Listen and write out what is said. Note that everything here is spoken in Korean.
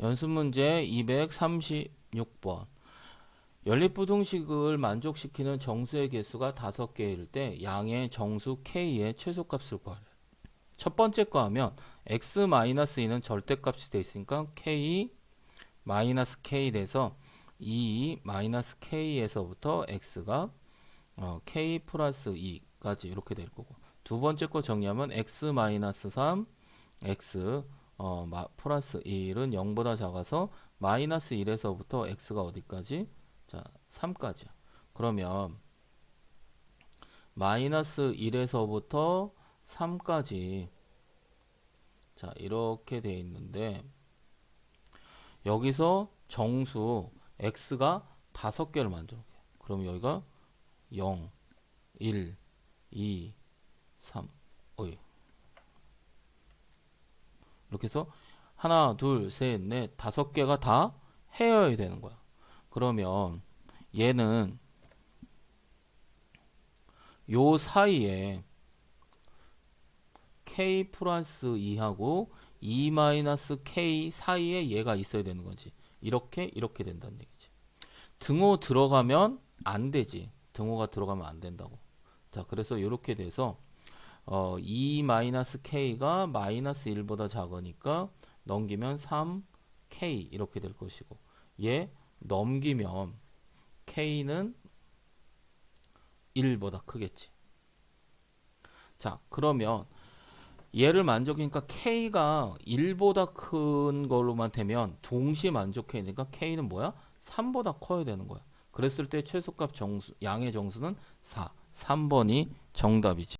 연습 문제 236번. 연립부등식을 만족시키는 정수의 개수가 5개일 때 양의 정수 k의 최소값을 구하래. 첫 번째 거 하면 x-2는 절대값이 돼 있으니까 k 마이너스 k 돼서 2 마이너스 k에서부터 x가 어, k 플러스 2까지 이렇게 될 거고 두 번째 거 정리하면 x 마이너스 3 x 어, 마, 플러스 1은 0보다 작아서 마이너스 1에서부터 x가 어디까지? 자, 3까지야. 그러면 마이너스 1에서부터 3까지 자, 이렇게 돼 있는데 여기서 정수 x가 다섯 개를 만들어. 그럼 여기가 0, 1, 2, 3. 어이. 이렇게 해서 하나, 둘, 셋, 넷, 다섯 개가 다 헤어야 되는 거야. 그러면 얘는 요 사이에 k 플러스 2하고 2 마이너스 k 사이에 얘가 있어야 되는 거지. 이렇게 이렇게 된다는 얘기지. 등호 들어가면 안 되지. 등호가 들어가면 안 된다고. 자, 그래서 이렇게 돼서 어, 2 마이너스 k가 마이너스 1보다 작으니까 넘기면 3k 이렇게 될 것이고 얘 넘기면 k는 1보다 크겠지. 자, 그러면 얘를 만족이니까 k가 1보다 큰 걸로만 되면 동시에 만족해야 되니까 k는 뭐야? 3보다 커야 되는 거야. 그랬을 때 최소값 정수, 양의 정수는 4. 3번이 정답이지.